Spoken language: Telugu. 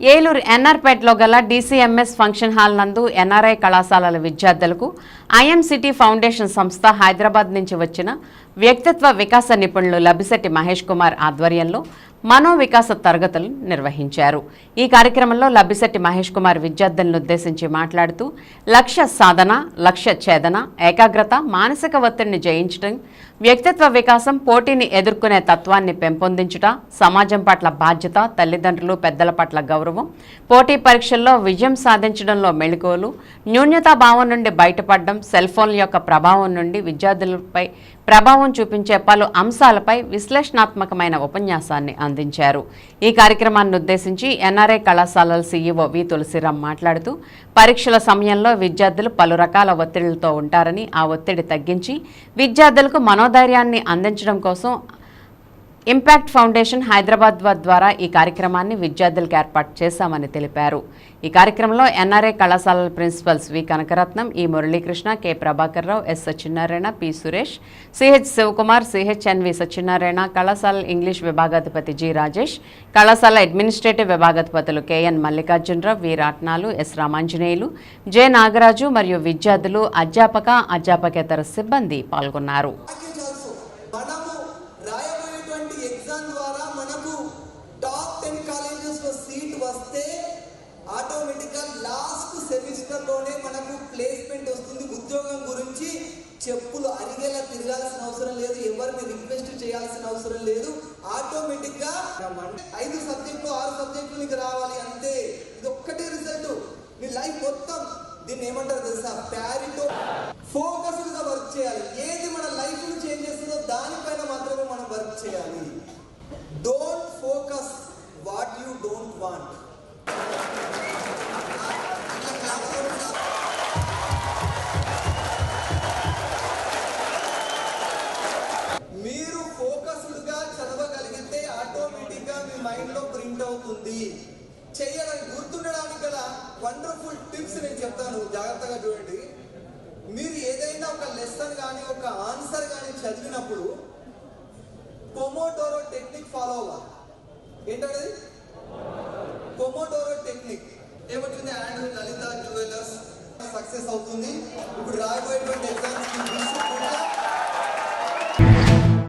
ఏలూరు ఎన్ఆర్పేటలో గల డీసీఎంఎస్ ఫంక్షన్ హాల్ నందు ఎన్ఆర్ఐ కళాశాలల విద్యార్థులకు ఐఎంసిటీ ఫౌండేషన్ సంస్థ హైదరాబాద్ నుంచి వచ్చిన వ్యక్తిత్వ వికాస నిపుణులు లబిశెట్టి మహేష్ కుమార్ ఆధ్వర్యంలో మనో వికాస తరగతులు నిర్వహించారు. ఈ కార్యక్రమంలో లబ్బిశెట్టి మహేష్ కుమార్ విద్యార్థులను ఉద్దేశించి మాట్లాడుతూ లక్ష్య సాధన లక్ష్య ఛేదన ఏకాగ్రత మానసిక ఒత్తిడిని జయించడం వ్యక్తిత్వ వికాసం పోటీని ఎదుర్కొనే తత్వాన్ని పెంపొందించుట సమాజం పట్ల బాధ్యత తల్లిదండ్రులు పెద్దల పట్ల గౌరవం పోటీ పరీక్షల్లో విజయం సాధించడంలో మెళుకువలు న్యూన్యతాభావం నుండి బయటపడడం సెల్ ఫోన్ల యొక్క ప్రభావం నుండి విద్యార్థులపై ప్రభావం చూపించే పలు అంశాలపై విశ్లేషణాత్మకమైన ఉపన్యాసాన్ని అందించారు. ఈ కార్యక్రమాన్ని ఉద్దేశించి ఎన్ఆర్ఐ కళాశాలల సీఈఓ వి తులసిరామ్ మాట్లాడుతూ పరీక్షల సమయంలో విద్యార్థులు పలు రకాల ఒత్తిళ్ళతో ఉంటారని ఆ ఒత్తిడి తగ్గించి విద్యార్థులకు మనోధైర్యాన్ని అందించడం కోసం ఇంపాక్ట్ ఫౌండేషన్ హైదరాబాద్ ద్వారా ఈ కార్యక్రమాన్ని విద్యార్థులకు ఏర్పాటు చేశామని తెలిపారు. ఈ కార్యక్రమంలో ఎన్ఆర్ఏ కళాశాలల principals V Kanakaratnam E Muralikrishna K Prabhakar Rao S Satyanarayana P Suresh CH Sivakumar CHNV Satyanarayana కళాశాల ఇంగ్లీష్ విభాగాధిపతి జి రాజేష్ కళాశాల administrative విభాగాధిపతులు KN Mallikarjunarao V Ratnalu S Ramanjaneyulu J Nagaraju మరియు విద్యార్థులు అధ్యాపక అధ్యాపకేతర సిబ్బంది పాల్గొన్నారు. ద్వారా మనకు టాప్ టెన్ కాలేజెస్లో సీట్ వస్తే ఆటోమేటిక్గా లాస్ట్ సెమిస్టర్లోనే మనకు ప్లేస్మెంట్ వస్తుంది. ఉద్యోగం గురించి చెప్పులు అరిగేలా తిరగాల్సిన అవసరం లేదు. ఎవరిని రిక్వెస్ట్ చేయాల్సిన అవసరం లేదు. ఆటోమేటిక్గా ఐదు సబ్జెక్టులు ఆరు సబ్జెక్టులు నీకు రావాలి. అంతే. ఇది ఒక్కటే రిజల్ట్ నీ లైఫ్ మొత్తం దీన్ని ఏమంటారు తెలుసా? ప్యారిటో మీరు ఫోకస్డ్గా చదవగలిగితే ఆటోమేటిక్గా మీ మైండ్లో ప్రింట్ అవుతుంది. చేయడానికి గుర్తుండడానికి గల వండర్ఫుల్ టిప్స్ నేను చెప్తాను. జాగ్రత్తగా చూడండి. మీరు ఏదైనా ఒక లెసన్ కానీ ఒక ఆన్సర్ కానీ చదివినప్పుడు పొమోటోరో టెక్నిక్ ఫాలో అవ్వాలి. ఏంటంటే పొమోటోరో టెక్నిక్ ఏమంటుంది? And Lalitha jewellers. సక్సెస్ అవుతుంది. ఇప్పుడు రాబోయేటువంటి